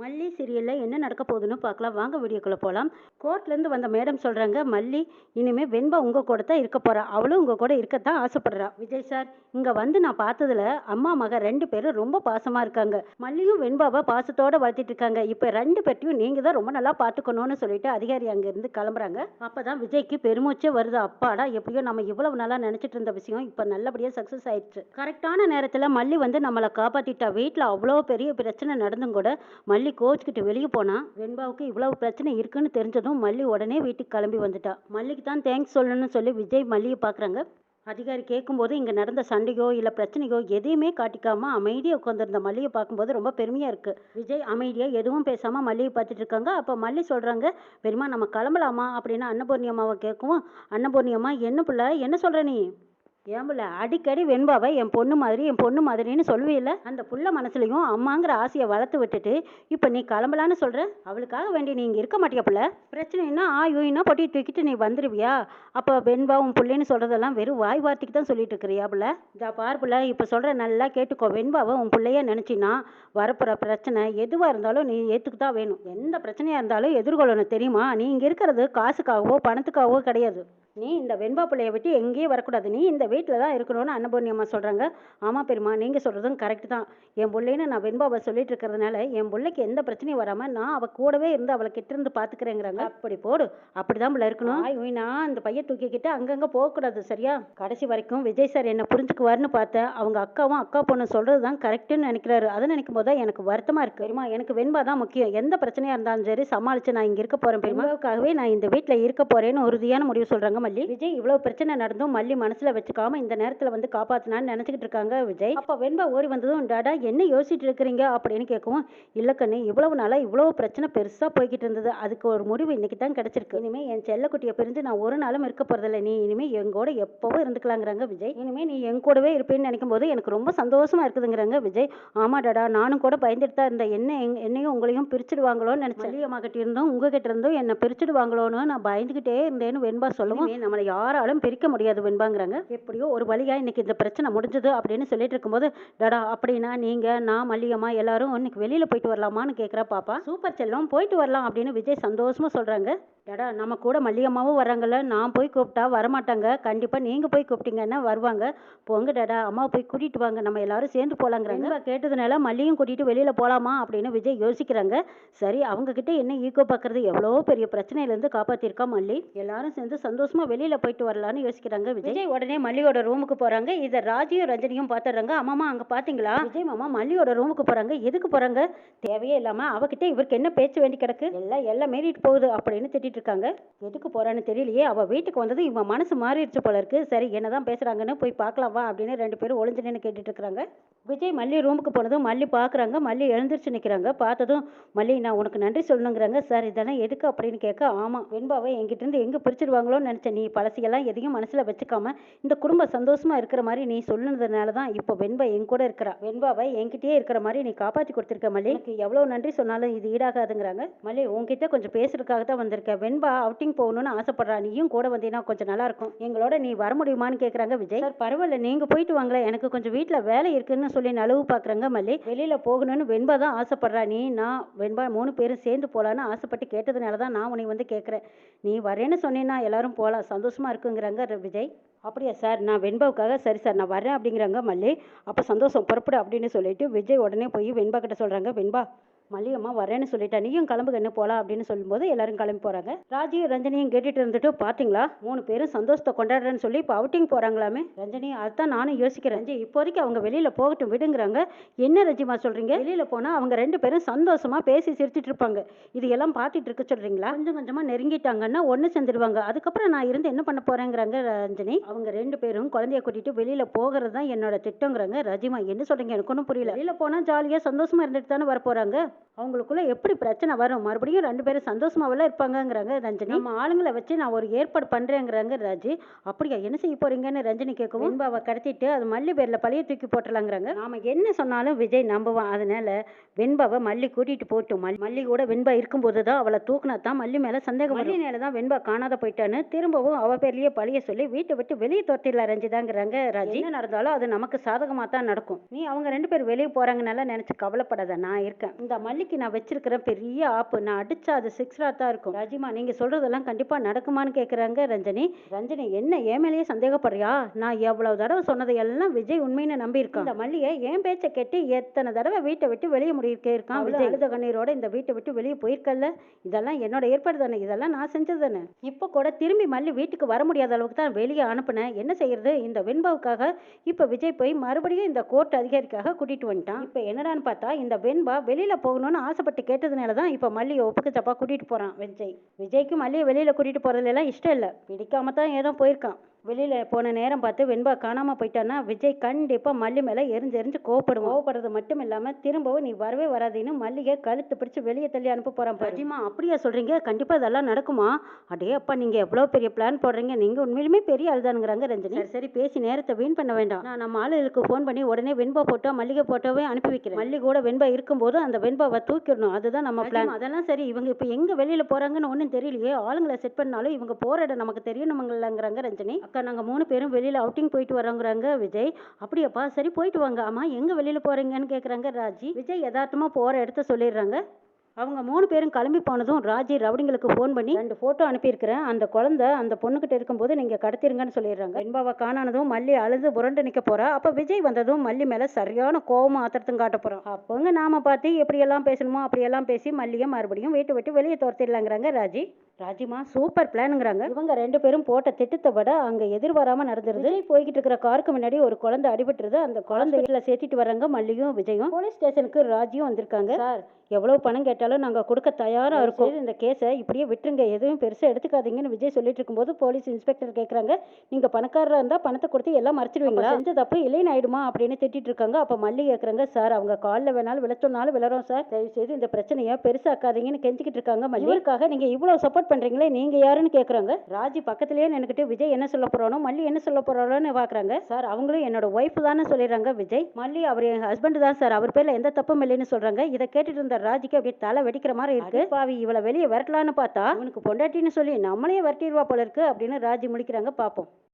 மல்லி சீரியலில் என்ன நடக்க போகுதுன்னு பார்க்கலாம். வாங்க வீடியோக்குள்ளே போகலாம் கோர்ட்லேருந்து வந்த மேடம் சொல்கிறாங்க மல்லி இனிமேல் வெண்பா உங்கள் கூட தான் இருக்க போகிறா அவளும் உங்கள் கூட இருக்கத்தான் ஆசைப்படுறா. விஜய் சார் இங்கே வந்து நான் பார்த்ததுல அம்மா மக ரெண்டு பேரும் ரொம்ப பாசமாக இருக்காங்க. மல்லியும் வெண்பாவை பாசத்தோடு வளர்த்திட்டு இருக்காங்க. இப்போ ரெண்டு பேர்ட்டையும் நீங்கள் தான் ரொம்ப நல்லா பார்த்துக்கணும்னு சொல்லிட்டு அதிகாரி அங்கேருந்து கிளம்புறாங்க. அப்போ தான் விஜய்க்கு பெருமூச்சே வருது. அப்பாடா எப்படியோ நம்ம இவ்வளவு நல்லா நினச்சிட்டு இருந்த விஷயம் இப்போ நல்லபடியாக சக்ஸஸ் ஆயிடுச்சு. கரெக்டான நேரத்தில் மல்லி வந்து நம்மளை காப்பாற்றிட்டா வீட்டில் அவ்வளோ பெரிய பிரச்சனை நடந்தும் கூட மல்லி கோச்சுக்கிட்டு வெளியே போனால் வெண்பாவுக்கு இவ்வளவு பிரச்சனை இருக்குன்னு தெரிஞ்சதும் மல்லி உடனே வீட்டுக்கு கிளம்பி வந்துட்டா. மல்லிக்கு தான் தேங்க்ஸ் சொல்லணும்னு சொல்லி விஜய் மல்லியை பார்க்குறாங்க அதிகாரி கேட்கும்போது இங்கே நடந்த சண்டையோ இல்லை பிரச்சனையோ எதையுமே காட்டிக்காமல் அமைதியாக உட்காந்துருந்த மல்லியை பார்க்கும்போது ரொம்ப பெருமையாக இருக்குது விஜய் அமைதியாக எதுவும் பேசாமல் மல்லியை பார்த்துட்டு இருக்காங்க. அப்போ மல்லி சொல்கிறாங்க பெரியம்மா நம்ம கிளம்பலாமா? அப்படின்னு அன்னபூர்ணி அம்மாவை கேட்கவும் அன்னபூர்ணி அம்மா என்ன பிள்ளை? என்ன சொல்கிற நீ? ஏன் அடிக்கடி வெண்பாவை என் பொண்ணு மாதிரி என் பொண்ணு மாதிரின்னு சொல்லுவீல்ல? அந்த புள்ள மனசுலையும் அம்மாங்கிற ஆசையை வளர்த்து விட்டுட்டு இப்போ நீ கிளம்பலான்னு சொல்கிற அவளுக்காக வேண்டி நீ இங்கே இருக்க மாட்டியா புள்ள? பிரச்சனைன்னா ஆ யூனா பொட்டி தூக்கிட்டு நீ வந்துடுவியா அப்போ வெண்பா உன் பிள்ளைன்னு சொல்கிறதெல்லாம் வெறும் வாய் வார்த்தைக்கு தான் சொல்லிட்டு இருக்கிறியா புள்ள? இதா பார் புள்ள இப்போ சொல்கிற நல்லா கேட்டுக்கோ. வெண்பாவை உன் பிள்ளைய நினச்சின்னா வரப்புற பிரச்சனை எதுவாக இருந்தாலும் நீ ஏற்றுக்கு தான் வேணும். எந்த பிரச்சனையாக இருந்தாலும் எதிர்கொள்ளணும் தெரியுமா? நீ இங்கே இருக்கிறது காசுக்காகவோ பணத்துக்காகவோ கிடையாது. நீ இந்த வெண்பா பிள்ளைய விட்டு எங்கேயும் வரக்கூடாது. நீ இந்த வீட்டில் தான் இருக்கணும்னு அன்னபூர்ணி அம்மா சொல்கிறாங்க ஆமாம் பெரியம்மா நீங்கள் சொல்கிறதும் கரெக்ட் தான். என் பிள்ளைன்னு நான் வெண்பாவை சொல்லிட்டு இருக்கிறதுனால என் பிள்ளைக்கு எந்த பிரச்சனையும் வராமல் நான் அவள் கூடவே இருந்து அவளை கிட்ட இருந்து பார்த்துக்கிறேங்கிறாங்க அப்படி போடு. அப்படி தான் பிள்ளை இருக்கணும். நான் அந்த பையன் தூக்கிக்கிட்டு அங்கங்கே போகக்கூடாது சரியா? கடைசி வரைக்கும் விஜய் சார் என்ன புரிஞ்சுக்குவாருன்னு பார்த்தேன். அவங்க அக்காவும் அக்கா பொண்ணு சொல்கிறது தான் கரெக்டுன்னு நினைக்கிறாரு. அதை நினைக்கும் போது தான் எனக்கு வருத்தமாக இருக்கு. பெரியம்மா எனக்கு வெண்பா தான் முக்கியம். எந்த பிரச்சனையாக இருந்தாலும் சரி சமாளித்து நான் இங்கே இருக்க போகிறேன் பெரியம்மாவுக்காகவே நான் இந்த வீட்டில் இருக்க போகிறேன்னு உறுதியான முடிவு சொல்கிறாங்க மல்லி. விஜய் இவ்வளோ பிரச்சனை நடந்தும் மல்லி மனசில் வச்சுக்காம இந்த நேரத்தில் வந்து காப்பாற்றினான்னு நினச்சிக்கிட்டு இருக்காங்க விஜய். அப்போ வெண்பா ஓடி வந்ததும் டாடா என்ன யோசிச்சுட்டு இருக்கிறீங்க? அப்படின்னு கேட்கவும் இல்லை கண்ணு இவ்வளவு நாளாக இவ்வளோ பிரச்சனை பெருசாக போய்கிட்டு இருந்தது. அதுக்கு ஒரு முடிவு இன்னைக்கு தான் கிடச்சிருக்கு. இனிமேல் என் செல்லக்குட்டியை பிரிஞ்சு நான் ஒரு நாளும் இருக்க போகிறதில்ல நீ இனிமேல் எங்கூட எப்போவும் இருந்துக்கலாங்கிறாங்க விஜய். இனிமேல் நீ என் கூடவே இருப்பேன்னு நினைக்கும் போது எனக்கு ரொம்ப சந்தோஷமா இருக்குதுங்கிறாங்க விஜய். ஆமா டாடா நானும் கூட பயந்துட்டு தான் இருந்தேன். என்ன என்னையும் உங்களையும் பிரிச்சுடுவாங்களோன்னு நினைச்சேன். மல்லியம்மா கிட்ட இருந்தும் உங்ககிட்ட இருந்தும் என்னை பிரிச்சுடுவாங்களோன்னு நான் பயந்துகிட்டே இருந்தேன்னு வெண்பா சொல்லவும் "இனிமே நம்மளை யாராலும் பிரிக்க முடியாது வெண்பாங்கிறாங்க. எப்படியோ ஒரு வழியாக இன்னைக்கு இந்த பிரச்சனை முடிஞ்சது அப்படின்னு சொல்லிட்டு இருக்கும்போது டடா அப்படின்னா நீங்கள் நான் மல்லிகம்மா எல்லாரும் இன்னைக்கு வெளியில் போயிட்டு வரலாமான்னு கேட்குறா பாப்பா. சூப்பர் செல்லம் போயிட்டு வரலாம் அப்படின்னு விஜய் சந்தோஷமாக சொல்கிறாங்க டடா நம்ம கூட மல்லிகம்மாவும் வராங்கல்ல நான் போய் கூப்பிட்டா வரமாட்டாங்க. கண்டிப்பாக நீங்கள் போய் கூப்பிட்டீங்கன்னா வருவாங்க. போங்க டடா அம்மா போய் கூட்டிட்டு வாங்க. நம்ம எல்லாரும் சேர்ந்து போகலாங்கிறாங்க கேட்டதுனால மல்லியும் கூட்டிகிட்டு வெளியில் போகலாமா அப்படின்னு விஜய் யோசிக்கிறாங்க. சரி அவங்கக்கிட்ட என்ன ஈகோ பார்க்குறது எவ்வளோ பெரிய பிரச்சனையிலேருந்து காப்பாற்றிருக்கா மல்லி. எல்லாரும் சேர்ந்து சந்தோஷமா வெளியில போயிட்டு வரலாம்னு யோசிக்கிறாங்க விஜய். உடனே மல்லியோட ரூமுக்கு போறாங்க. இதை ராஜியும் ரஞ்சனியும் பாத்துறாங்க. அம்மாமா அங்க பாத்தீங்களா? விஜய் மாமா மல்லியோட ரூமுக்கு போறாங்க. எதுக்கு போறாங்க? தேவையே இல்லாம அவகிட்ட இவருக்கு என்ன பேச்சு வேண்டி கிடக்கு? எல்லாம் எல்லாம் மீறிட்டு போகுது அப்படின்னு திட்டிட்டு இருக்காங்க. எதுக்கு போறான்னு தெரியலையே. அவ வீட்டுக்கு வந்தது இவன் மனசு மாறிடுச்சு போல இருக்கு. சரி என்னதான் பேசுறாங்கன்னு போய் பார்க்கலாம் வா அப்படின்னு ரெண்டு பேரும் ஒளிஞ்சு நின்று கேட்டுட்டு இருக்காங்க. விஜய் மல்லி ரூமுக்கு போனதும் மல்லி பார்க்குறாங்க மல்லி எழுந்திருச்சு நிற்கிறாங்க பார்த்ததும் மல்லி நான் உனக்கு நன்றி சொல்லணுங்கிறாங்க. சார் இதெல்லாம் எதுக்கு அப்படின்னு கேட்க ஆமாம் வெண்பாவை என்கிட்ட இருந்து எங்கே பிரிச்சிருவாங்களோன்னு நினச்சேன். நீ பழசையெல்லாம் எதையும் மனசில் வச்சுக்காம இந்த குடும்பம் சந்தோஷமா இருக்கிற மாதிரி நீ சொன்னதுனால தான் இப்போ வெண்பா என் கூட இருக்கிறா. வெண்பாவை என்கிட்டயே இருக்கிற மாதிரி நீ காப்பாற்றி கொடுத்துருக்க மல்லி. எனக்கு எவ்வளோ நன்றி சொன்னாலும் இது ஈடாகாதுங்கிறாங்க. மல்லி உங்ககிட்ட கொஞ்சம் பேசுறதுக்காக தான் வந்திருக்கேன் வெண்பா அவுட்டிங் போகணும்னு ஆசைப்படுறா. நீயும் கூட வந்தீங்கன்னா கொஞ்சம் நல்லா இருக்கும். எங்களோட நீ வர முடியுமான்னு கேட்குறாங்க விஜய். சார் பரவாயில்ல. நீங்க போயிட்டு வாங்களேன். எனக்கு கொஞ்சம் வீட்டில் வேலை இருக்குன்னு சொல்லி நலவு பார்க்குறாங்க மல்லி. வெளியில் போகணும்னு வெண்பா தான் ஆசைப்படுறா. நீ நான் வெண்பா மூணு பேரும் சேர்ந்து போகலான்னு ஆசைப்பட்டு கேட்டதுனால தான் நான் உனக்கு வந்து கேட்குறேன் நீ வரேன்னு சொன்னீன்னா எல்லாரும் போகலாம் சந்தோஷமாக இருக்குங்கிறாங்க விஜய். அப்படியா சார் நான் வெண்பாவுக்காக சரி சார் நான் வரேன் அப்படிங்கிறாங்க மல்லி. அப்போ சந்தோஷம் புறப்படு அப்படின்னு சொல்லிட்டு விஜய் உடனே போய் வெண்பா கிட்ட சொல்கிறாங்க வெண்பா மல்லிகம்மா வரேன்னு சொல்லிட்டா நீயும் கிளம்பு என்ன போலாம் அப்படின்னு சொல்லும்போது எல்லாரும் கிளம்பி போறாங்க. ராஜி ரஞ்சனியும் கேட்டுட்டு இருந்துட்டு பாத்தீங்களா? மூணு பேரும் சந்தோஷத்தை கொண்டாடுறேன்னு சொல்லி இப்போ அவுட்டிங் போறாங்களாமே. ரஞ்சனி அதுதான் நானும் யோசிக்கிறேன். ரஞ்சி இப்போதைக்கு அவங்க வெளியில போகட்டும் விடுங்கிறாங்க. என்ன ரஞ்சிமா சொல்றீங்க? வெளியில போனா அவங்க ரெண்டு பேரும் சந்தோஷமா பேசி சிரிச்சிட்டு இருப்பாங்க. இது எல்லாம் பார்த்துட்டு இருக்க சொல்றீங்களா? கொஞ்சம் கொஞ்சமா நெருங்கிட்டாங்கன்னா ஒண்ணு சேர்ந்துருவாங்க. அதுக்கப்புறம் நான் இருந்து என்ன பண்ண போறேங்கிறாங்க ரஞ்சனி? அவங்க ரெண்டு பேரும் குழந்தைய கூட்டிட்டு வெளியில போகிறது தான் என்னோட திட்டங்கிறாங்க ரஜிமா என்ன சொல்றீங்க? எனக்கு ஒன்றும் புரியல. வெளியில போனா ஜாலியா சந்தோஷமா இருந்துட்டு தானே வர போறாங்க அவங்களுக்குள்ள எப்படி பிரச்சனை வரும்? மறுபடியும் ரெண்டு பேரும் சந்தோஷமாவெல்லாம் இருப்பாங்கங்கிறாங்க ரஞ்சனி. நம்ம ஆளுங்களை வச்சு நான் ஒரு ஏற்பாடு பண்றேங்கிறாங்க ராஜி. அப்படியா என்ன செய்ய போறீங்கன்னு ரஞ்சனி கேட்கவும். வெண்பாவை கடத்திட்டு அது மல்லி பேர்ல பழைய தூக்கி போட்டலாங்கிறாங்க நாம என்ன சொன்னாலும் விஜய் நம்புவான். அதனால வெண்பாவை மல்லி கூட்டிட்டு போட்டும் மல்- மல்லி கூட வெண்பா இருக்கும்போது தான் அவளை தூக்குனா தான் மல்லி மேல சந்தேகம் மல்லி மேல தான் வெண்பா காணாத போயிட்டான்னு திரும்பவும் அவ பேர்லயே பழிய சொல்லி வீட்டை விட்டு வெளியே துரத்திடல ரஞ்சிதாங்கிறாங்க ராஜி. என்ன நடந்தாலும் அது நமக்கு சாதகமா தான் நடக்கும். நீ அவங்க ரெண்டு பேரும் வெளியே போறாங்கனால நினைச்சு கவலைப்படாத. நான் இருக்கேன். இந்த மல்லிக்கு நான் வச்சிருக்கிறேன் பெரிய ஆப்பு. நான் அடிச்சா அது சிக்ஸராக தான் இருக்கும். ராஜிமா நீங்கள் சொல்கிறதெல்லாம் கண்டிப்பாக நடக்குமான்னு கேட்குறாங்க ரஞ்சனி. ரஞ்சனி என்ன என் மேலேயே சந்தேகப்படுறியா? நான் எவ்வளவு தடவை சொன்னதை எல்லாம் விஜய் உண்மைன்னு நம்பியிருக்கான். இந்த மல்லியை என் பேச்சை கேட்டு எத்தனை தடவை வீட்டை விட்டு வெளியே முடியிருக்கே இருக்கான் விஜய். அழுத கண்ணீரோட இந்த வீட்டை விட்டு வெளியே போயிருக்கல்ல? இதெல்லாம் என்னோட ஏற்பாடு தானே. இதெல்லாம் நான் செஞ்சது தானே. இப்போ கூட திரும்பி மல்லி வீட்டுக்கு வர முடியாத அளவுக்கு தான் வெளியே அனுப்புனேன். என்ன செய்யறது? இந்த வெண்பாவுக்காக இப்போ விஜய் போய் மறுபடியும் இந்த கோர்ட் அதிகாரிக்காக கூட்டிட்டு வந்துட்டான். இப்போ என்னடான்னு பார்த்தா இந்த வெண்பா வெளியில போகணும்னு ஆசைப்பட்டு கேட்டதுனால தான் இப்போ மல்லியை ஒப்புக்கு தப்பாக கூட்டிகிட்டு போகிறான் விஜய். விஜய்க்கு மல்லியை வெளியில் கூட்டிகிட்டு போகிறதுலாம் இஷ்டம் இல்லை. பிடிக்காம தான் ஏதோ போயிருக்கான். வெளியில போன நேரம் பார்த்து வெண்பா காணாம போயிட்டான்னா விஜய் கண்டிப்பா மல்லி மேல எரிஞ்சு எரிஞ்சு கோவப்படுவான். கோவப்படுறது மட்டும் இல்லாம திரும்பவும் நீ வரவே வராதுன்னு மல்லிகை கழுத்து பிடிச்சு வெளியே தள்ளி அனுப்ப போறான் ரஜிமா அப்படியா சொல்றீங்க? கண்டிப்பா இதெல்லாம் நடக்குமா? அடே அப்பா நீங்க எவ்வளவு பெரிய பிளான் போடுறீங்க? நீங்க உண்மையிலுமே பெரிய ஆளுதானுங்கிறாங்க ரஞ்சனி. சரி சரி பேசி நேரத்தை வீண் பண்ண வேண்டாம். நான் நம்ம ஆளுகளுக்கு ஃபோன் பண்ணி உடனே வெண்பா போட்டோ மல்லிகை போட்டோவே அனுப்பி வைக்கிறேன். மல்லி கூட வெண்பா இருக்கும்போது அந்த வெண்பாவை தூக்கிடணும். அதுதான் நம்ம பிளான் அதெல்லாம் சரி. இவங்க இப்போ எங்க வெளியில போறாங்கன்னு ஒன்றும் தெரியலையே. ஆளுங்களை செட் பண்ணாலும் இவங்க போற இடம் நமக்கு தெரியணுமங்களாங்கிறாங்க ரஞ்சனி. அக்கா நாங்கள் மூணு பேரும் வெளியில் அவுட்டிங் போயிட்டு வரோங்கிறாங்க விஜய். அப்படியாப்பா சரி போயிட்டு வாங்க. அம்மா எங்கே வெளியில் போகிறீங்கன்னு கேட்குறாங்க ராஜி. விஜய் யதார்த்தமாக போகிற இடத்த சொல்லிடுறாங்க. அவங்க மூணு பேரும் கிளம்பி போனதும் ராஜி ரவுடிங்களுக்கு ஃபோன் பண்ணி ரெண்டு ஃபோட்டோ அனுப்பியிருக்கிறேன். அந்த குழந்தை அந்த பொண்ணுக்கிட்ட இருக்கும்போது நீங்கள் கடத்திருங்கன்னு சொல்லிடுறாங்க. வெண்பாவை காணானதும் மல்லி அழுது புரண்டு நிற்க போறா. அப்போ விஜய் வந்ததும் மல்லி மேலே சரியான கோவமும் ஆத்திரத்தும் காட்ட போகிறோம் அப்போங்க நாம பார்த்து எப்படியெல்லாம் பேசணுமோ அப்படியெல்லாம் பேசி மல்லியை மறுபடியும் வீட்டை விட்டு வெளியே துரத்திடலாங்கிறாங்க ராஜி. ராஜிமா சூப்பர் பிளானுங்கிறாங்க இவங்க ரெண்டு பேரும் போட்ட திட்டத்தை விட அங்க எதிர்பாராம நடந்துருது. போய்கிட்டு இருக்கிற காருக்கு முன்னாடி ஒரு குழந்தை அடிபட்டுருது. அந்த குழந்தை வீட்டுல சேர்த்திட்டு வராங்க மல்லியும் விஜயும். போலீஸ் ஸ்டேஷனுக்கு ராஜியும் வந்திருக்காங்க. சார் எவ்வளவு பணம் கேட்டு கேட்டாலும் நாங்க கொடுக்க தயாரா இருக்கோம். இந்த கேஸை இப்படியே விட்டுருங்க. எதுவும் பெருசா எடுத்துக்காதீங்கன்னு விஜய் சொல்லிட்டு இருக்கும்போது போலீஸ் இன்ஸ்பெக்டர் கேக்குறாங்க. நீங்க பணக்காரரா இருந்தா பணத்தை கொடுத்து எல்லாம் மறைச்சிடுவீங்களா? செஞ்ச தப்பு இல்லைன்னு ஆயிடுமா அப்படின்னு திட்டிட்டு இருக்காங்க. அப்ப மல்லி கேக்குறாங்க சார் அவங்க காலில் வேணாலும் விழச்சோனாலும் விழறோம் சார். தயவு செய்து இந்த பிரச்சனையை பெருசாக்காதீங்கன்னு கெஞ்சிக்கிட்டு இருக்காங்க மல்லி. இவருக்காக நீங்க இவ்வளவு சப்போர்ட் பண்றீங்களே நீங்க யாருன்னு கேக்குறாங்க. ராஜி பக்கத்திலேயே நின்னுக்கிட்டு விஜய் என்ன சொல்ல போறானோ மல்லி என்ன சொல்ல போறாரோன்னு பாக்குறாங்க. சார் அவங்களும் என்னோட ஒய்ஃப் தானே சொல்லிடுறாங்க விஜய். மல்லி அவர் என் ஹஸ்பண்ட் தான் சார். அவர் பேர்ல எந்த தப்பும் இல்லைன்னு சொல்றாங்க. இதை கேட்டுட்டு இருந்த ராஜிக்கு அப்படியே தலை வெடிக்கிற மாதிரி இருக்கு. பாவி இவளை வெளியே விரட்டலான்னு பார்த்தா இவனுக்கு பொண்டாட்டின்னு சொல்லி நம்மளையே விரட்டிடுவா போல இருக்கு அப்படின்னு ராஜி முடிக்கிறாங்க பாப்போம்.